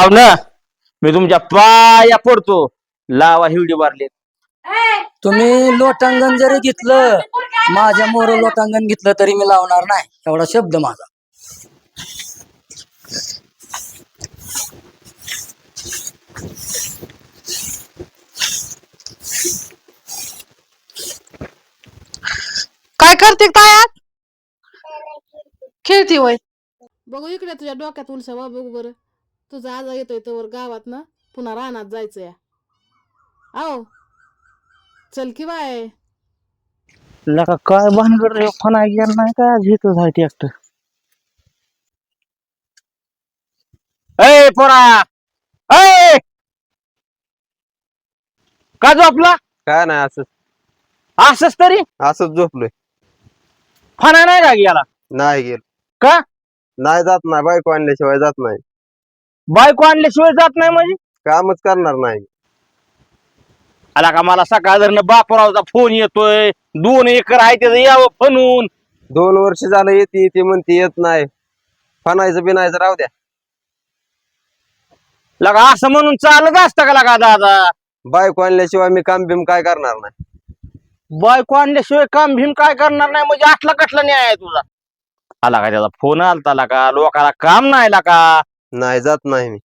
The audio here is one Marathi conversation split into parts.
पाहुणं मी तुमच्या पाया पडतो. लावा हिवडी मारले तुम्ही लोटांगण जरी घेतलं माझ्या मोर लोटांगण घेतलं तरी मी लावणार नाही. एवढा शब्द माझा. काय करते काय आत खेळती वय बघू इकडे तुझ्या डोक्यात उलसा बघू बरं. तुझा आजा येतोय तर गावात ना पुन्हा रानात जायचं या आओ चल की बाय. लका काय भानगड रे फना गेला नाही काय आज इथं आहे एकटं. ए पोरा! ए! का झोपला? काय नाही असं असंच तरी? असंच झोपलोय. फना नाही का गेला? नाही गेलो. का? नाही जात नाही बायको आणल्याशिवाय जात नाही. बायको आणल्याशिवाय जात नाही म्हणजे? कामच करणार नाही. आला का मला सकाळ धरणं बापरावचा फोन येतोय दोन एकर आहे त्याचं यावं फनून दोन वर्ष झालं येते येते म्हणते येत नाही. फनायचं बिनायचं राहू द्या. लगा असं म्हणून चालत असतं का लगा दादा? बायको आणल्याशिवाय मी काम बिम काय करणार नाही. बायको आणल्याशिवाय काम भीम काय करणार नाही म्हणजे आटला कटला न्याय आहे तुझा? आला का त्याचा फोन आलता का लोकाला काम नाही का नाही जात नाही मी.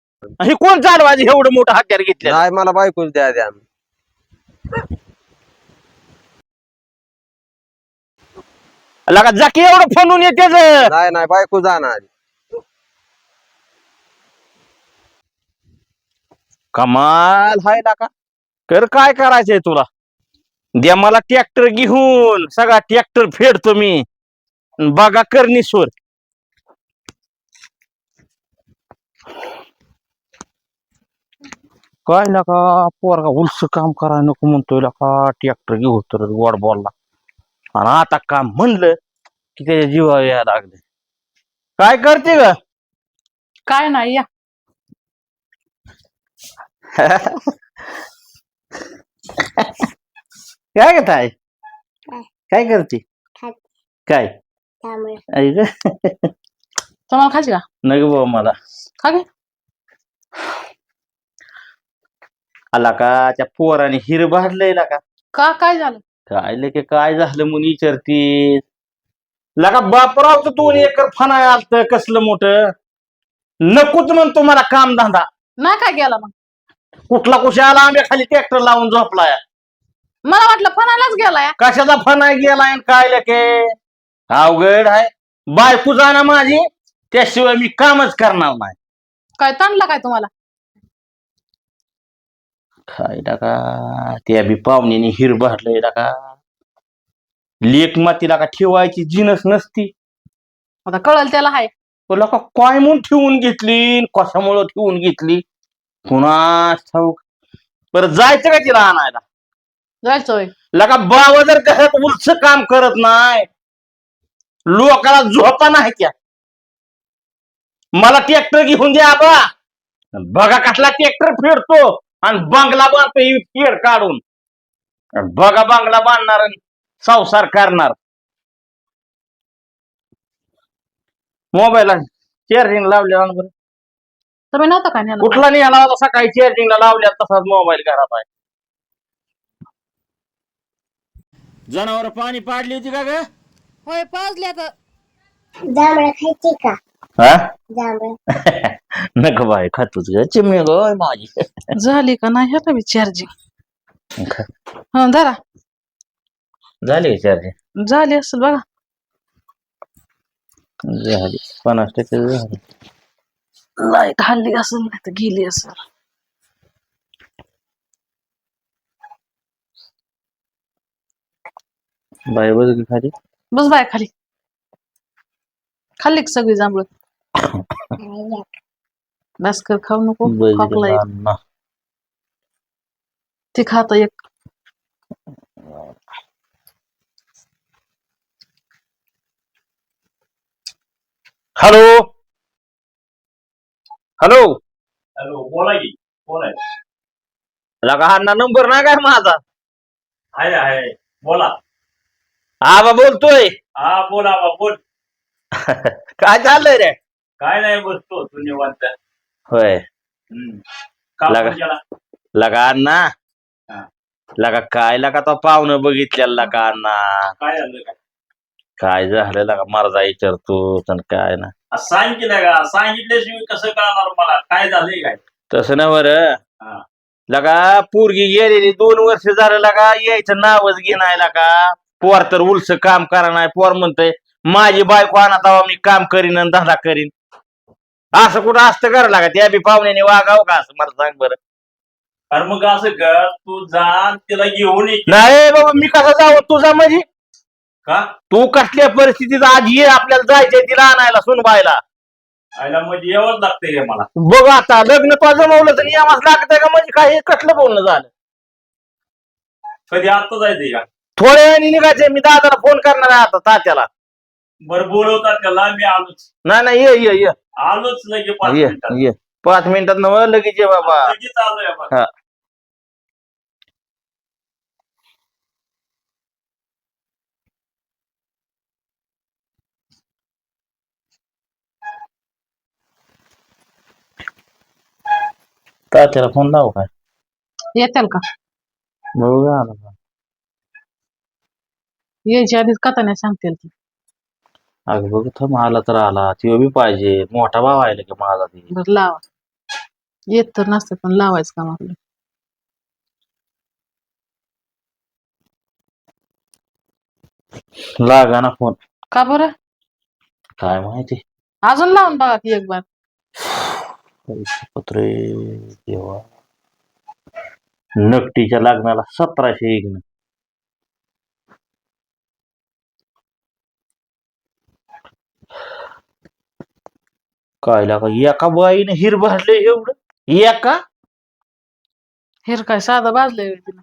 हे कोण चालवायचं एवढं मोठं हत्यार घेतलं नाही मला बायकोच द्या द्या. लगा जाकी एवढं फनून येतेच नाही नाही बायको जाणार. कमाल हाय का कर काय करायचंय तुला? द्या मला ट्रॅक्टर घेऊन सगळा ट्रॅक्टर फेडतो मी. अन बघा करनीश्वर काय नका पोरगा उलस काम करायला नको म्हणतोय का ट्रॅक्टर घेऊ तर गोड बोलला. आणि आता काम म्हणलं की त्याच्या जीवा यायला लागले काय करते ग? काय नाही या. काय करत आहे काय? करते? काय? आई ग. तुम्हाला खायची का? नग बाबा मला. खा आला का? त्या पोराने हिर भाडलंय का? का काय झालं? काय लके काय झालं म्हणून विचारते. लगा बापरावचं दोन एकर फना आलत कसलं मोठं. नकोच म्हणतो मला काम धंदा. नाही काय गेला मग? कुठला कुशा आला आंब्या खाली ट्रॅक्टर लावून झोपलाय? मला वाटलं फनालाच गेलाय. कशाचा फना गेलाय आणि काय लके अवघड आहे बायको जाणार माझी त्याशिवाय मी कामच करणार नाही. काय ताणला काय तुम्हाला? काय टाका त्या बी पाहुण्याने हिर भरलंय टाका लेक मातीला का ठेवायची जिनस नसती आता कळल त्याला हाय तुला का काय म्हणून ठेवून घेतली न कशामुळं ठेवून घेतली पुन्हा ठाऊक बरं जायचं का तिला आणायला जायचं होय लका बाबा जर घरात उलच काम करत नाही लोकाला झोपा नाही त्या मला ट्रॅक्टर घेऊन द्या बा बघा कसला ट्रॅक्टर फेडतो आणि बंगला बांधतो ही फेड काढून. बघा बंगला बांधणार आणि संसार करणार. मोबाईलला चार्जिंग लावल्या बरं. तुम्ही नव्हता नेला? कुठला निघाला होता? सकाळी चार्जिंगला लावल्या तसाच मोबाईल घरात आहे. जनावर पाणी पाडली होती का ग? होय पाजल्या तर जांभळं खायची का? हा? जांभळं. नको बाय खातोच ग चिमणी ग माझी. झाली का नाही ह्याला चार्जिंग हा धरा. झाली चार्जिंग झाली असेल बघा. झाली. पन्नास टक्के झाली. लाइट हल्ली असेल नाही तर गेली असेल. बाय बघ की खाली. बस बाय खाली. खाल्ली का सगळी जांभळं? बस कर खाऊ नको खोकला येईल. ते खाता एक. हॅलो? हॅलो? हॅलो बोला की कोण आहे? लगा हा नंबर नाही काय माझा? आहे आहे बोला. आबा बोलतोय. हा बोला बा बोल. काय चाललंय रे काय नाही बसतो तू निवांत होय हम्म. का लगा. फोन केला? लगा अण्णा हा. लगा काय लगा तो पाहुणं बघितलेला लगा अण्णा काय झालं काय काय झालं लगा मरदा विचारतो आणि काय ना आ, सांगितलं का सांगितल्याशिवाय कसं कळणार मला काय झालंय काय तसं ना बरं हा. लगा पोरगी गेलेली दोन वर्ष झालं लगा यायचं नावच घेणार लगा पोर तर उलस काम करा नाही पोर म्हणतय माझी बायको आणत आवा मी काम करीन आणि धंदा करीन. असं कुठं असतं करा लागा? त्या बी पाहुण्याने वागावं का असं? मला सांग बरं. अरे मग असं कर तू जा आणि तिला घेऊन ये नाही बाबा मी कसा जावं? तुझा म्हणजे. का? तू कसल्या परिस्थितीत आज ये आपल्याला जायचंय तिला आणायला सुनबायला आयला म्हणजे यावंच लागतंय रे मला. बघ आता लग्न तो जमवलं तर नियमास लागतंय का म्हणजे काय? हे कसलं बोलणं झालं? कधी आता जायचंय का? थोड्या वेळाने निघायचंय मी दादाला फोन करणार आहे आता तात्याला. बरं बोलवतात त्याला मी आलोच. नाही नाही ये ये ये. आलोच लगे पाच ये मिनिटात. ये. पाच मिनिटात नव लगेच ये बाबा. लगेच आलोय बघ. हा. तात्याला फोन लावू काय? येतील का? बघूया आता का. यायच्या आधीच कथा नाही सांगतील ती. अगं बघ थांब आला तर आला. तो बी पाहिजे. मोठा भाव आहे की माझा ती बरं लावा. येत तर नसतं पण लावायचं काम आपलं लागा ना फोन. का बरं? काय माहिती? अजून लावून बघा की एक बार. पत्रे देवा. नकटीच्या लग्नाला सतराशे एक काय लागा एका बाईने हिर भरले एवढं? एका? हेर काय साधं भाजलंय तिनं.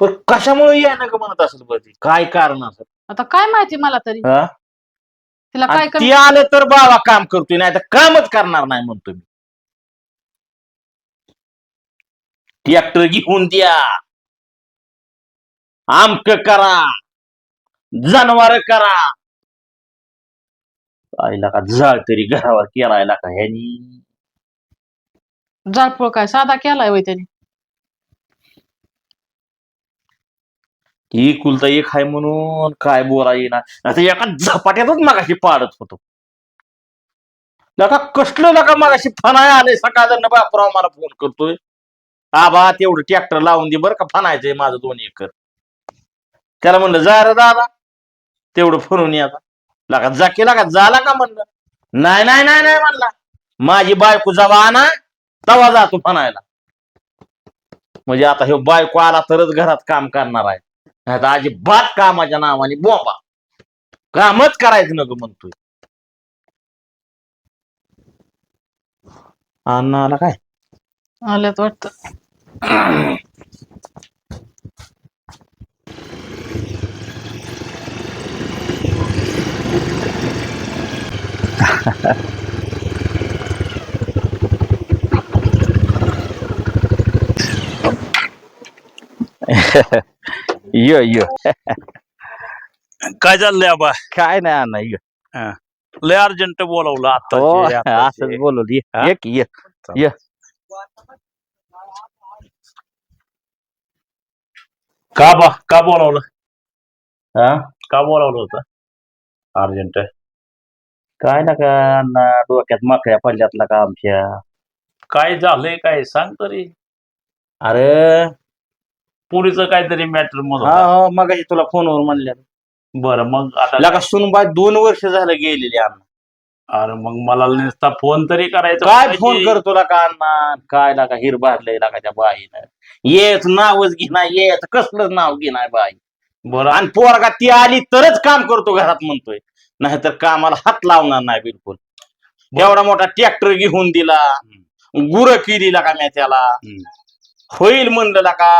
पण कशामुळे या नका म्हणत असेल बरं ती? काय कारण असेल आता काय माहिती मला तरी? हा? तिला काय आणि कमी ती आलं तर बाबा काम करतोय नाही तर कामच करणार नाही म्हणतो मी. ट्रॅक्टर घेऊन द्या. आमक करा. जनावर करा. आईला का जाळ तरी घरावर केलायला का ह्यानी? जाळपोळ काय साधा केलाय वय त्याने? कुलता एक आहे म्हणून काय बोला येईना. आता एका झपाट्यातच मागाशी पाडत होतो. लका कसलं लका मागाशी फनाय आले सकाळ बापराव मला फोन करतोय. आबा तेवढं ट्रॅक्टर लावून दे बरं का फनायचंय माझं दोन एकर. त्याला म्हणलं जा रे दादा तेवढं फरून आता. लका जा केला का झाला का म्हणलं? नाही नाही नाही नाही म्हणला. माझी बायको जेव्हा आणा तवा जातो फनायला म्हणजे आता हे बायको आला तरच घरात काम करणार आहे. नाही तर अजिबात कामाच्या नावाने बोंबा. कामच करायचं नग म्हणतोय. अण्णा आला काय? आल्यात वाटतं. ये ये. काय चाललंय आबा? काय नाही अण्णा ये. लय अर्जंट बोलावलं हो आता असंच बोलवलं. ये हा? ये. की, ये ये. का बा का बोलावलं? हा? का बोलावलं होतं? अर्जंट. काय ना का अण्णा डोक्यात माकड्या पडल्यातला का आमच्या? काय झालंय काय? सांग तरी. अरे. पुरीचं काहीतरी मॅटर मग हो मग तुला फोनवर म्हणल्या बरं मग आता लका सुनबाई दोन वर्ष झालं गेलेली अण्णा. अरे मग मला नुसता फोन तरी करायचा काय. फोन करतो का अण्णा? काय लागा हिर भरलंय लागा त्या बाईनं? येत नावच घेना येत कसलंच नाव घेणार बाई. बरं. आणि पोरगा ती आली तरच काम करतो घरात म्हणतोय. नाहीतर कामाला हात लावणार नाही बिलकुल. एवढा मोठा ट्रॅक्टर घेऊन दिला गुर केली का मी त्याला. होईल म्हणलं का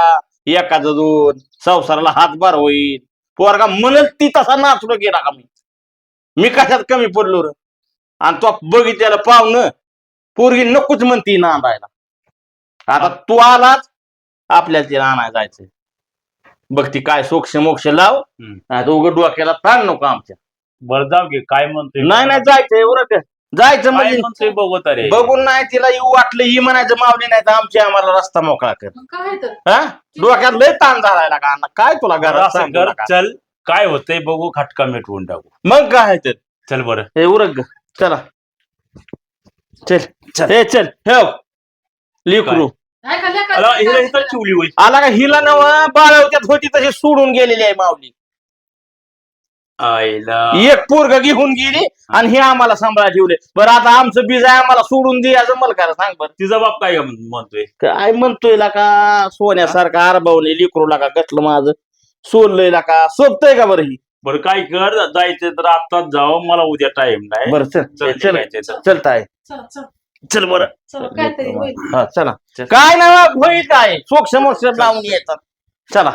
एकाचं दोन संसाराला हातभार होईल. पोरगा म्हणत ती तसा नाचलो गेला का मी? मी कशात कमी पडलो र? आणि तो बघितल्याला पाहुणं पोरगी नकोच म्हणती नांदायला. आता तू आलाच आपल्याला तिला आणायला जायचंय. बघ ती काय सोक्ष मोक्ष लाव उघड डोक्याला ताण नको आमच्या. बरं जाऊ घे काय म्हणतोय? नाही नाही जायचंय बरं का जायचं काय म्हणजे म्हणतोय बघू तरी बघून नाही तिला येऊ वाटलं ही म्हणायचं मावली नाही तर आमची आम्हाला रस्ता मोकळा कर. मग काय तर? हा? डोक्यात लय ताण झालाय का अण्णा काय तुला घरात असं सांगू कर नका. चल. काय होतंय बघू खटका मिटवून टाकू. मग काय तर चल बरं. हे उरग ग. चला. चल चल. हे चल ठेव. लिकरू. काय? अला, हिला इथं चिवली आला का हिला नव बाळवत्यात होती तशी सोडून गेलेली आहे माऊली. आईला एक पोरग घेऊन गेली आणि हे आम्हाला सांभाळा ठेवले. बरं आता आमचं बीज आहे आम्हाला सोडून द्यायचं मला करा सांग बरं. तिचा बाप काय म्हणतोय? काय म्हणतोय ला का सोन्यासारखा अरबावले लिकरू ला का गटलं माझं. सोडलंय ला का सोबतय का बरं ही? बरं काय कर जायचं तर आत्ताच जावं मला उद्या टाइम नाही. बरं चल. चल चल निघायचंय, चल. चलताय चला चला. चल बरं. हा चला. काय ना होईल काय? सोक्ष मोक्ष लावून येतात चला.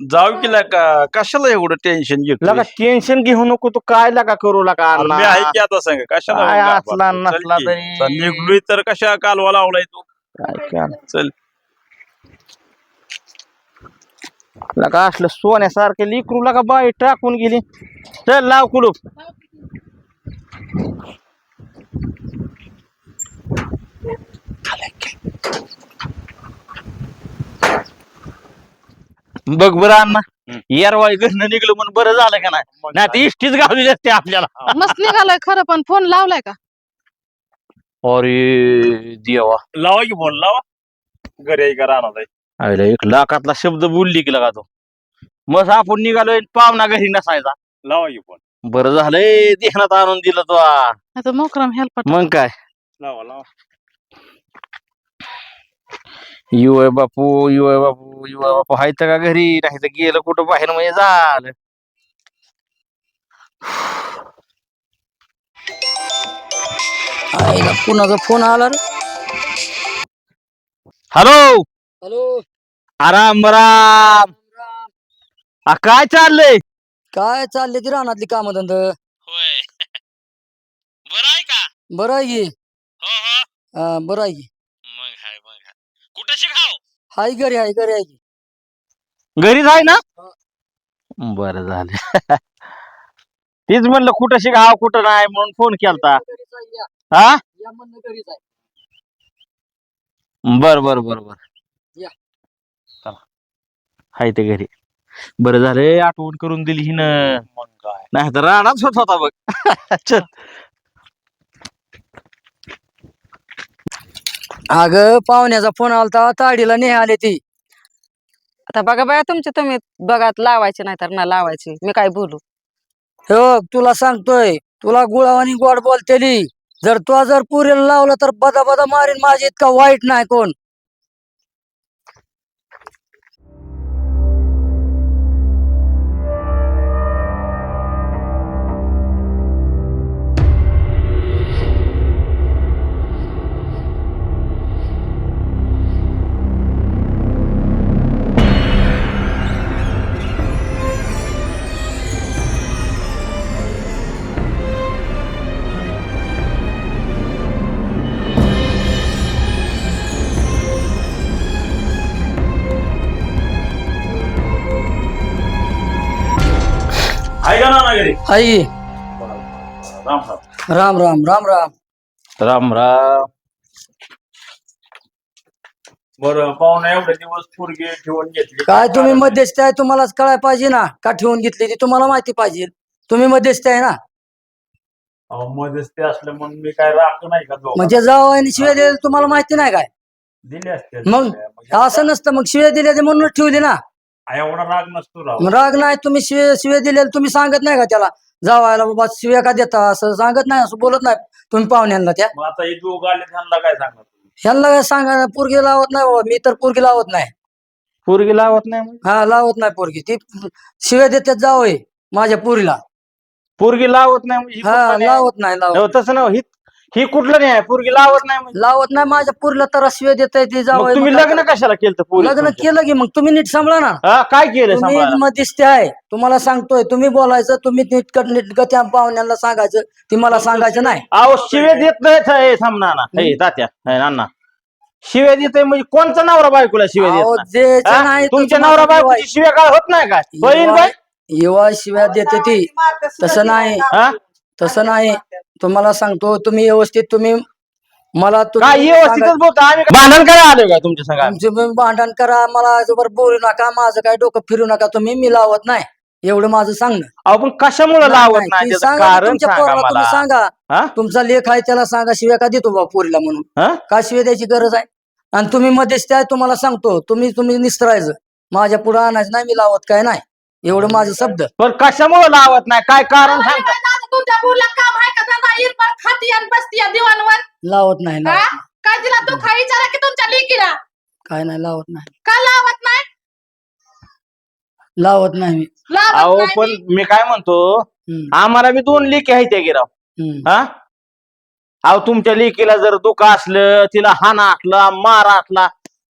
जाऊ की का? कशाला एवढं टेन्शन घेतो लगा टेन्शन घेऊ नको तू. काय लगा करू लगा? मी आहे की आता सांग? कशाला काय असला? चल. तरी. निघलोय तर कशा कालवा लावलाय तू? काय काय चल. लगा असलं सोन्यासारखे लिकरू लगा बाई टाकून गेली. चल लाव कुलूप. बघ बरं अण्णा येरवाळी घरनं निघलं म्हणून बरं झालं का नाही? नाही ती इष्टीच गावली असते आपल्याला. मस्त निघालाय खरं पण फोन लावलाय का? अरे देवा. लावा की फोन लावा. घरी आहे का राहणार आहे? एक लाखातला शब्द बोलली की लगा तो. मग आपण निघालोय पाहुणा घरी नसायचा. लावा की फोन. बरं झालंय ध्यानात आणून दिलं तो. आता मोकराम हेल्प मग काय? लावा लावा. यू आहे बापू यू आहे बापू यू आहे बापू हाय का घरी? नाही तर गेलं कुठं बाहेर म्हणजे झालं. आईला कुणाचा फोन आला रे? हॅलो? हॅलो? आराम राम आ, काय चाललंय? काय चालले ती रानातली काम धंद. होय. बरं आहे का? बरं आहे की. हो हो. बरं आहे की मग हाय मग हाय कुठं शिकाव हाय घरी आहे घरी आहे की. घरीच आहे ना? बरं झालं. तीच म्हणलं कुठं शिकाव कुठं नाही म्हणून फोन केलता. घरीच आहे, या. हा? या म्हणलं घरीच आहे. बर बर बर बर. या. चला. हाय ते घरी. बरं झालं आठवण करून दिली हिनं. मग काय? नाही तर राणाच होत होता बघ चल. अगं पाहुण्याचा फोन आलता ताडीला नेह आले ती. आता बघा बाया तुमचे तुम्ही बघा लावायचे नाही तर ना लावायचे. मी काय बोलू? हो तुला सांगतोय तुला गुळावानी गोड बोलतेली. जर तू जर पुरेला लावलं तर बदा बदा मारीन माझी इतका वाईट नाही कोण. आई राम राम राम राम. राम राम. राम बर पाहुणे एवढे दिवस ठेवून घेतली. काय तुम्ही मध्यस्थ आहे तुम्हालाच कळाय पाहिजे ना. का ठेवून घेतली ती तुम्हाला माहिती पाहिजे. तुम्ही मध्यस्थ आहे ना. म्हणून मी काय नाही का म्हणजे जाऊ आणि शिव्या दिले तुम्हाला माहिती नाही काय? दिले असते. मग? म्हणजे असं नसतं मग शिव्या दिल्या म्हणून ठेवली ना. एवढा राग नसतो राग नाही तुम्ही शिव्या शिव्या तुम्ही सांगत नाही का त्याला? जावायला बाबा शिव्या का देता असं सांगत नाही असं बोलत नाही. तुम्ही पाहुण्यांना त्या. मग आता हे दोघं आले त्यांना काय सांगणार तुम्ही? ह्यांना काय सांगा पोरगी लावत नाही बाबा मी तर पोरगी लावत नाही. पोरगी लावत नाही मग. हा लावत नाही पोरगी. ती शिव्या देतात जावय माझ्या पोरीला. पोरगी लावत नाही ही हा नाही. लावत नाही लावत हो, तसं नाही ही ही कुठलं नाही आहे? पोरगी लावत नाही म्हणजे. लावत नाही माझ्या पोरीला तर शिव्या देत ती मग जावय तुम्ही लग्न कशाला केलं पोरी लग्न केलं की मग तुम्ही नीट सांभाळा ना. हा काय केलं तुम्ही सांभाळायला? मध्यस्थी आहे. तुम्हाला सांगतोय तुम्ही बोलायचं तुम्ही नीटकट नीटकट त्या पाहुण्यांना सांगायचं ती मला सांगायचं नाही. अहो शिवे देत नाही हे थांब नाना हे तात्या हे नाना. शिव्या देत म्हणजे कोणचा नवरा बायकोला शिव्या अहो, देत द्यायचं नाही? हा? तुमच्या तुम्हाला नवरा बायकोची शिव्या काय होत नाही काय बहीण बाई? युवा शिव्या देते ती. तसं नाही. हा? तसं नाही. तुम्हाला सांगतो तुम्ही व्यवस्थित तुम्ही मला तुम्ही काय व्यवस्थितच बोलतो आम्ही काय भांडण काय आलोय का तुमच्या संघ तुमचे भांडण करा मला याच्यावर बोलू नका माझं काय डोकं फिरू नका तुम्ही मी लावत नाही एवढं माझं सांगणं. अहो पण कशामुळे लावत नाही, त्याचं सांगा कारण तुमच्या सांगा पोराला मला. तुम्ही सांगा. हा? तुमचा लेख आहे त्याला सांगा शिव्या का देतो बा पोरीला म्हणून? हा? का शिव्या द्यायची गरज आहे? आणि तुम्ही मध्यस्थी आहे तुम्हाला सांगतो तुम्ही तुम्ही निस्तरायचं. माझ्या पुढे आणायचं नाही मी लावत काय नाही. एवढं माझं शब्द. पण कशामुळे लावत नाही? काय कारण सांग तुमच्या काम आहे का इरबळ खाती आणि बसती या दिवाणवर. लावत नाही हा? लावत नाही. काय तिला तू खा विचारा की तुमच्या लेकीला. काय नाही लावत नाही. का लावत नाही? लावत नाही मी. लावत अहो नाही पण मी. काय म्हणतो? हम्म, आम्हाला बी दोन लेकी आहेत त्या गिराव. हम्म. हा? अहो तुमच्या लेकीला जर दुःख असलं तिला हाना असला मार असला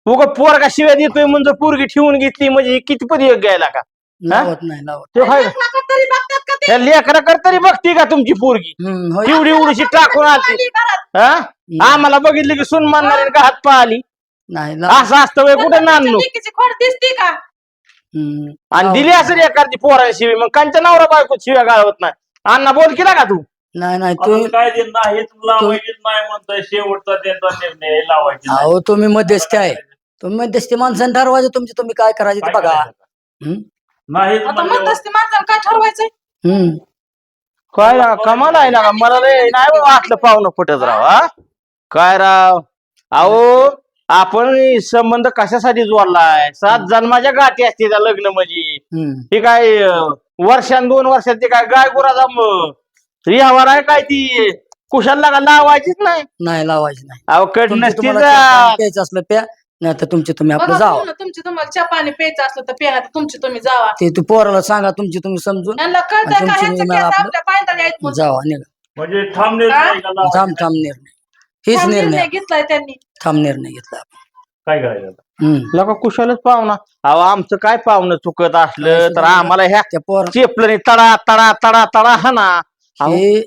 उग पोरगा शिव्या देतोय म्हणजे पोरगी ठेवून घेतली म्हणजे ही किती पदी घ्यायला का लावत नाही लावत ते काय लेकराकडे तरी बघतात का ते? त्या लेकराकडे तरी बघती का तुमची पोरगी? हम्म, होय. एवढी एवढीशी टाकून आली घरात. हा? आम्हाला बघितलं की सुन मानणारे का हात पाहिली. नाही लावत. असं असतं वय कुठे नांदलो लेकीची खोड दिसती का? हम्म, आणि दिली असेल एखादी पोराला शिवी मग कांच्या नवरा बायको शिव्या गाळवत नाही. अण्णा बोल केला का तू? नाही नाही आता काय ते नाहीच लावायचीच नाही म्हणतोय शेवटचा त्यांचा निर्णय आहे, लावायची नाही. अहो तुम्ही मध्यस्थी आहे. तुम्ही मध्यस्थी माणसाने ठरवायचं तुमचे तुम्ही काय करायचे ते काय बघा. करायचं? हम्म, आता म्हणल्यावर- माणसाला काय ठरवायचंय? हम्म. काय राव कमाल आहे ना मला रे नाही बाबा वाटलं पाहुणं फुटत राव हा? काय राव? अहो आपण संबंध कशासाठी जोडलाय? सात जन्माच्या गाठी असते त्या लग्न म्हणजे हम्म. हे काय अं, वर्षान दोन वर्षात ते काय गाय गुराचा म- व्यवहार आहे काय ती? कुशाला का लावायचीच नाही. नाही लावायची नाही. अहो कट तुमचे नसती तुम्हाला जा. चहा पाणी प्यायचं असलं प्या नाही तर तुमचे तुम्ही आपलं जावा. तुमची तुम्हाला चहा पाणी प्यायचं असलं तर प्या तुमची तुम्ही जावा. ते तू पोराला सांगा तुमची तुम्ही समजून. यांना कळतंय आणि का? तुमची ह्यांचं मी केस आपलं- आपल्या पायदळी आहेत म्हणून. जावा निघा. म्हणजे ठाम निर्णय थांब थांब निर्णय. हीच हा निर्णय निर्णय घेतलाय त्यांनी. थांब निर्णय घेतला आपण. काय करायचं आता? हम्म. लका कुशालच पाहुणा. अहो आमचं काय पाहुणं चुकत असलं तर आम्हाला ह्या त्या पोर चेपलं तडा तडा तडा तडा हाना अहो, हे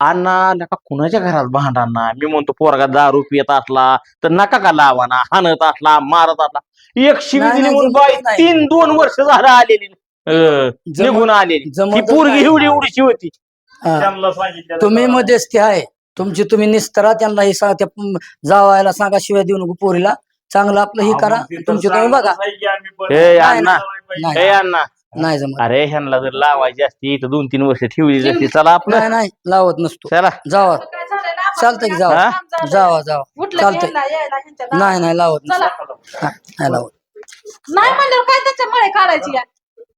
अण्णा नका कुणाच्या घरात भांडणना मी म्हणतो पोरगा दारू पियत असला तर नका का लावाना? हाणत असला मारत असला. एक शिवी दिली म्हणून बाई. तीन दोन वर्ष झालं आलेली. अं, जमत- निघून आलेली. पोरगी. एवढी एवढीची होती. हा. त्यांना सांगितलं तुम्ही मध्यस्थी आहे. तुमची तुम्ही निस्तरा त्यांना हे सांगा त्या प- जावायला सांगा शिवाय देऊ नको पोरीला. चांगलं आपलं हे करा. तुमची तुम्ही बघा. ए अण्णा नाही. ए अण्णा नाही जमत. अरे ह्यांना जर लावायची असती तर दोन तीन वर्ष ठेवली असती चला आपलं. नाही नाही लावत नसतो. चला. जावा. चालतंय की जावा. हा? जावा जावा. चालतंय. नाही नाही लावत चला. नसतो हा, नाही लावत. नाही म्हणल्यावर काय त्याच्या मळे काढायची या?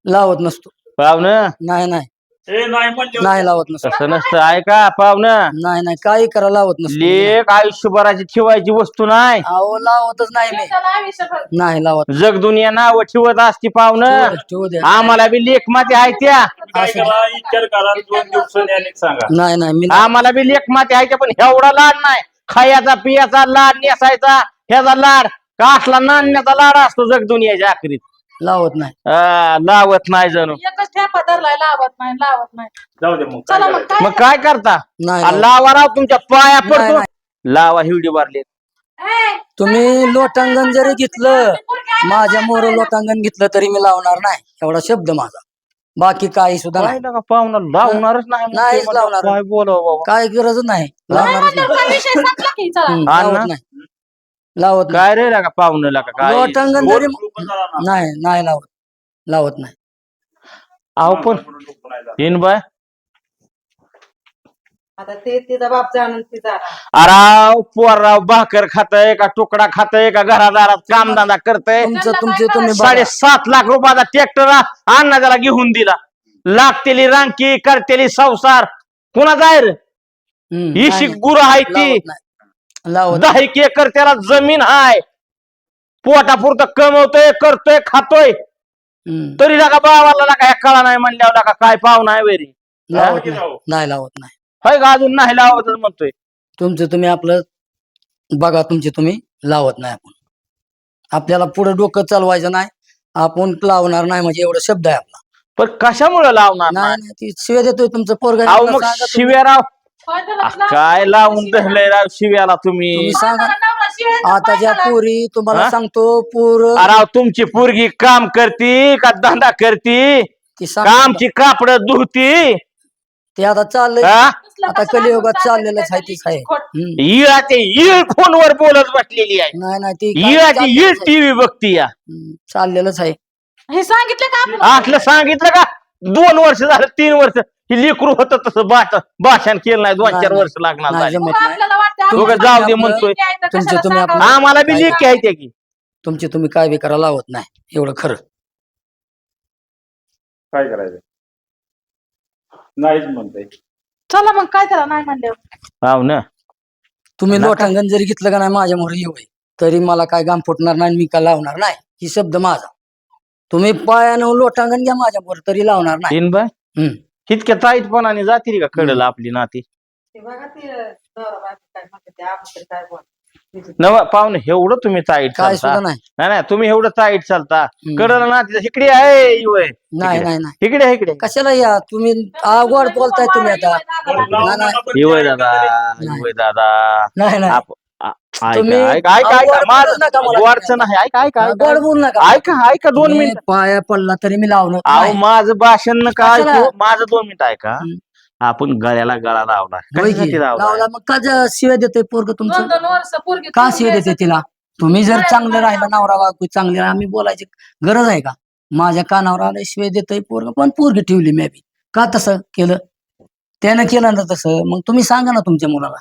लावत नसतो. पाहुणं. नाही नाही. नाही लावत नसतो. तसं नसतं. ऐका पाहुणं. नाही नाही काही करा लावत नसतो. लेख आयुष्यभराची ठेवायची वस्तू नाही. अहो लावतच नाही मी. नाही लावत. जग दुनिया नाव ठेवत असती पाहुणं. ठेवू द्या आम्हाला बी लेख माते आहे त्या. काय करा विचार करा दोन दिवसांनी आणि सांगा. नाही नाही मी आम्हाला बी लेख माते आहे त्या, पण एवढा लाड नाही. खायचा पियाचा लाड नेसायचा ह्याचा लाड. का असला नाण्याचा लाड असतो जग दुनियाच्या आखरीत? लावत नाही. आ, लावत नाही जणू. एकच ठेपा धरलाय लावत नाही लावत नाही. जाऊ दे मग. काय चला मग करायचं? मग काय करता? नाही आ, लावत. लावा राव तुमच्या पाया नाही, पडतो. नाही. लावा हिवडी बारले. ए, तुम्ही लोटांगण जरी घेतलं माझ्या मोर लोटांगण घेतलं तरी मी लावणार नाही. एवढा शब्द माझा. बाकी काही सुद्धा नाही. काय का पाहुणा लावणारच नाही नाहीच. लावणार. काय बोलावं बाबा? काय गरज नाही. लावणारच म्हणल्यावर नाही. काय विषय संपला की चला. हम्म, हा लावत ना? नाही. लावत नाही. काय रे का पाहुणं का काय? लोटांगण जरी. नाही नाही लावत. लावत नाही. अहो पण. येईन बाय. आता ते तिचा बाप जाणून तिचा अराव पोराव भाकर खातय का तुकडा खातय का घरादारात कामधंदा करतय? तुमचं तुमचे तुम्ही बघा. साडेसात लाख रुपयाचा ट्रॅक्टर अण्णा त्याला घेऊन दिला. लागतेली रांकी करतेली संसार. कुणाचा आहे रे हम्म, ही नाही, गुरु आहे लावत ती नाही. लावत दहा एक एकर त्याला जमीन हाय. पोटापुरतं कमवतोय करतोय खातोय. तरी लागा बाबाला लागा ह्या कळा नाही म्हणल्यावर लागा काय पाहुणा आहे वेरी. लावत नाही. राव? नाही लावत नाही. होय का अजून नाही लावतच म्हणतोय? तुमचं तुम्ही आपलं बघा तुमचे तुम्ही लावत नाही आपण. आपल्याला पुढे डोकं चालवायचं नाही. आपण लावणार नाही म्हणजे एवढा शब्द आहे आपला. पण कशामुळे लावणार नाही नाही? नाही ती शिव्या देतोय तुमचं पोरगा. अहो मग शिव्याराव काय काय लावून धरलंय राव शिव्याला तुम्ही? तुम्ही सांगा. आता बायकोला. पोरी तुम्हाला हा? सांगतो पोर अराव तुमची पोरगी काम करती का धंदा करती? ती का सांगा आमची कापड धुती? ते आता चाललंय. हा? आता कलियुगात चाललेलंच आहे तीच आहे हम्म. इळाचे इळ फोनवर बोलत बसलेली आहे. नाही नाही ती काय इळाची इळ आहे. टीव्ही बघती या. हम्म, चाललेलंच आहे. हे सांगितलं का आपण असलं सांगितलं का? दोन वर्ष झालं तीन वर्ष. ही लेकरू होत तसं भाष- भाषण केलं नाही दोन चार. वर्ष लागणार नाही झाले. जमत नाही. आपल्याला वाटतं आपण दोघं जाऊ दे म्हणतोय. तुमचे तुम्ही आम्हाला बी लेख आहे की. तुमची तुम्ही काय बी करा लावत नाही एवढं खरं. काय करायचं? नाहीच म्हणताय. चला मग काय त्याला नाही हाव ना. तुम्ही. लोटांगण जरी घेतलं का नाही माझ्या मोहर येऊ तरी मला काय गाम फुटणार नाही आणि मी काय लावणार नाही. ही शब्द माझा. तुम्ही पायानं लोटांगण घ्या माझ्या मोहर तरी लावणार नाही. तीन बाय? हम्म. इतक्या ताईटपणाने जातील का कडल आपली नाती? नव पाहुणे एवढं तुम्ही ताईट काय चालता? सुद्धा नाही. नाही नाही तुम्ही एवढं ताईट चालता. हम्म. कडल नाती इकडे आहे युवय नाही इकडे. नाही नाही. इकडे इकडे. कशाला या? तुम्ही अवघड बोलताय तुम्ही आता. नाही, नाही. युवय दादा. दादा नाही नाही. आप- ऐका तुम्ही ऐका ऐका ऐका अवघड माझं बोलू नका मला. गोडचं नाही ऐका ऐका गोड ऐका बोल नका. ऐका ऐका दोन मी मिनिट. पाया पडला तरी मी लावणार अहो नाही. माझं भाषण न काय कशाला? ऐकू. माझं दोन मिनिट ऐका. हम्म. आपण गळ्याला गळा लावला. होय की? कशासाठी लावला? लावला मग का ज- शिव्या देते पोरग तुमचं? दोन दोन वर्ष पोरगी का शिव्या देते तिला? तुम्ही जर चांगलं राहिलं नवरा बायको चांगली राहिली, आम्ही बोलायची गरज आहे का? माझ्या कानावर आलं शिवाय देतोय पोरग पण पोरगी ठेवली मी बी का तसं केलं? त्यानं केलं ना तसं. मग तुम्ही सांगा ना तुमच्या मुलाला.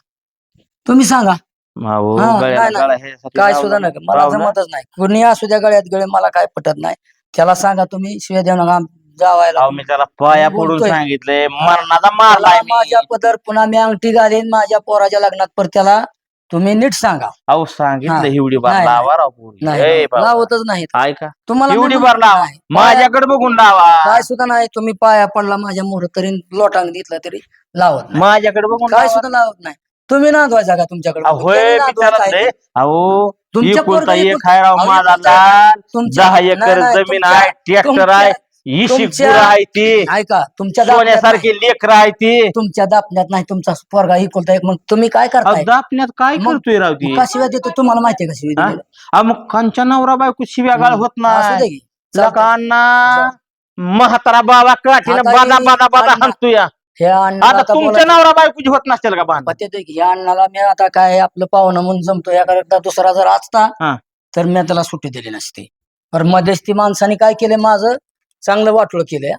तुम्ही सांगा. हा, गळ्याला नाही, नाही. गळा ह्यासाठी काय लावला सुद्धा मला लावला. जमतच नाही कुणी असू द्या गळ्यात गळे मला काय पटत नाही त्याला सांगा तुम्ही शिवाय देऊ नका जावायला अहो मी त्याला पाया मी पडून बोलतोय. सांगितलंय मरणाचा मारलाय मला मी माझ्या पदर पुन्हा मी अंगठी घालीन माझ्या पोराच्या लग्नात पर त्याला तुम्ही नीट सांगा अहो सांगितलं हा. एवढी बार नाही, लावा राव पोरी. नाही ए बाबा. लावतच नाही ऐका तुम्हाला मी एवढी म्हणतो बार लावा नाही. माझ्याकडे बघून लावा काय सुद्धा नाही तुम्ही पाया पडला माझ्या मोहर तरी लोटांग घेतला तरी लावत नाही. माझ्याकडे बघून काय लावा. सुद्धा लावत नाही तुम्ही नांदवायचा का तुमच्याकडे? होय अहो तुमच्या एकुलता पोरगं एक आहे राव अहो, माझा तुमच्या- लाल. तुमच्या- दहा नाही, एकर नाही, जमीन तुमच्या- आहे ट्रॅक्टर तुमच्या- आहे इशिक तुमच्या- गुरं आहे ती. ऐका तुमच्या दापण्यात सोन्यासारखी नाही. लेकर आहे ती. तुमच्या दापण्यात नाही तुमचा पोरगा इकुलता एक मग तुम्ही काय अहो, करताय? दापण्यात काय मग- करतोय राव ती? मग का शिव्या देतो तुम्हाला माहितीये का शिव्या हा? अहो, मग कांच्या नवरा बायको शिव्यागाळ होत असू दे नाही की. चालतंय. लकांना म्हातारा बाबा काठीनं आता बादा ही बादा बादा हाणतोया. हे अण्णाला आता तुमच्या बोलायचं- नवरा बायकोची होत नसतील का बांध पत्ते की ह्या अण्णाला मी आता काय आपलं पाहुणं म्हणून जमतो याकरता दुसरा जर असता. तर मी त्याला सुट्टी दिली नसती. पर मध्यस्थी माणसाने काय केलं माझं? चांगलं वाटोळ केलंय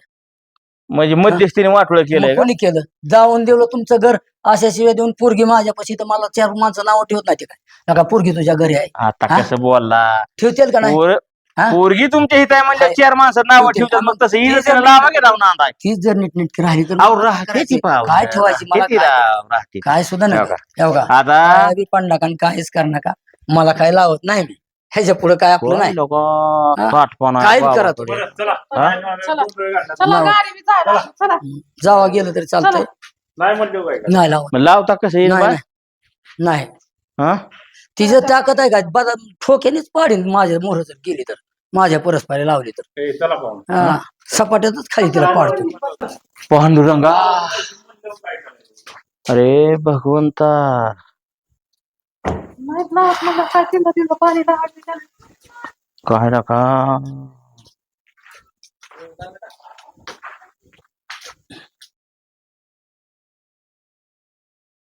म्हणजे मध्यस्थीने वाटोळ केलंय मग का? कोणी केलं? जाऊन दिलं तुमचं घर अशा शिवाय देऊन पोरगी माझ्यापाशी तर मला चार माणसं नाव ठेवत नाही ते काय नका पोरगी तुझ्या घरी आहे. आता हा? कसं बोलला? ठेवतील का नाही? पोर- हा? पोरगी तुमच्या इथं आहे म्हणजे. चार माणसं नाव. ठेवतात मग तसं ती इथं जर- त्याला लावा की जाऊन अंदाज तीच जर नीटनीटकी राहिली तर अहो राहते ती करायची? पाव काय ठेवायची मला काय? राव राहते काय सुद्धा नाही हो का? हे बघा आता काय बी पण नका आणि काहीच कर नका मला काय लावत नाही मी ह्याच्या पुढे काय आपलं नाही लोक हा? ताटपणा काय बाबा. करा तुम्ही बरं, चला हा? नाही, नाही, चला. गोंधळ घालणार. चला नाही. गाडी बी जायला चला जावा गेलं तरी चालतंय नाही म्हणलं काय का? नाही लावत मग लावता कसं येईल नाही बा? नाही. नाही हा? तिचं ताकद आहे का बदा ठोक्यानेच पाडीन माझ्या जर गेली तर माझ्या परस्परे लावली तर. ए, चला पाहून हा, सपाट्यातच खाली तिला पाडतो. पांडुरंगा अरे भगवंता. माहीत मला काय पाणी का?